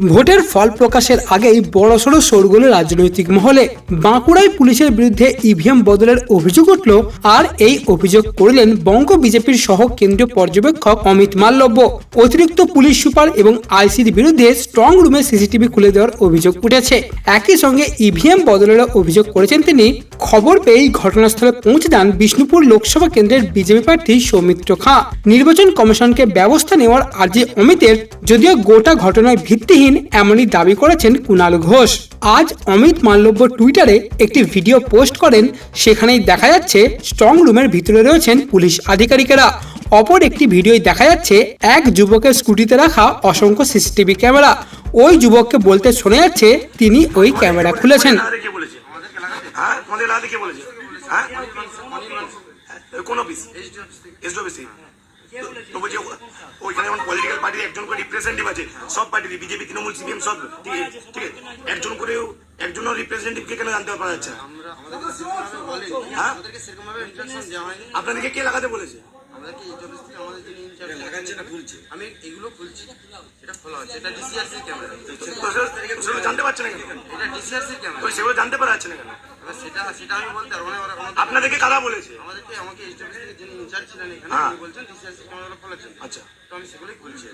ভোটের ফল প্রকাশের আগেই বড়সড় শোরগোল রাজনৈতিক মহলে বাঁকুড়ায় পুলিশের বিরুদ্ধে ইভিএম বদলের অভিযোগ উঠল, আর এই অভিযোগ করলেন বঙ্গ বিজেপির সহ কেন্দ্রীয় পর্যবেক্ষক অমিত মাল্লব্য অতিরিক্ত পুলিশ সুপার এবং আইসির বিরুদ্ধে স্ট্রং রুমে সিসিটিভি খুলে দেওয়ার অভিযোগ উঠেছে। একই সঙ্গে ইভিএম বদলের অভিযোগ করেছেন তিনি। খবর পেয়েই ঘটনাস্থলে পৌঁছে যান বিষ্ণুপুর লোকসভা কেন্দ্রের বিজেপি প্রার্থী সৌমিত্র খাঁ। নির্বাচন কমিশনকে ব্যবস্থা নেওয়ার আর্জি অমিতের, যদিও গোটা ঘটনায় ভিত্তিহীন এমনই দাবি করেছেন কুণাল ঘোষ। আজ অমিত মাল্লব্য টুইটারে একটি ভিডিও পোস্ট করেন, সেখানেই দেখা যাচ্ছে স্ট্রং রুমের ভিতরে রয়েছেন পুলিশ আধিকারিকেরা। অপর একটি ভিডিওয় দেখা যাচ্ছে এক যুবকের স্কুটিতে রাখা অসংখ্য সিসিটিভি ক্যামেরা। ওই যুবককে বলতে শোনা যাচ্ছে তিনি ওই ক্যামেরা খুলেছেন। তো বলছে ওইখানে যেমন পলিটিক্যাল পার্টির একজন করে রিপ্রেজেন্টেটিভ আছে সব পার্টির বিজেপি তৃণমূল সিপিএম সব ঠিক আছে ঠিক আছে। একজন করেও একজনও রিপ্রেজেন্টেটিভকে কেন জানতে পারা যাচ্ছে? হ্যাঁ? আপনাদেরকে কে লাগাতে বলেছে আমাদেরকে এই অফিস থেকে আমাদের যিনি ইনচার্জ লাগাচ্ছে না খুলছে আমি এগুলো খুলছি এটা খোলা হচ্ছে। এটা ডিসিআরসি ক্যামেরা সেগুলো জানতে পারছে না কেন? এটা ডিসিআরসি ক্যামেরা সেগুলো জানতে পারা যাচ্ছে না কেন? এবার সেটা সেটা আমি বলতে পারব না ওরা আপনাদেরকে কারা বলেছে। আমাদেরকে আমাকে এই অফিস থেকে যিনি ইনচার্জ ছিলেন এখানে হ্যাঁ। উনি বলছেন ডিসিআরসি আচ্ছা। তো আমি সেগুলোই খুলছি।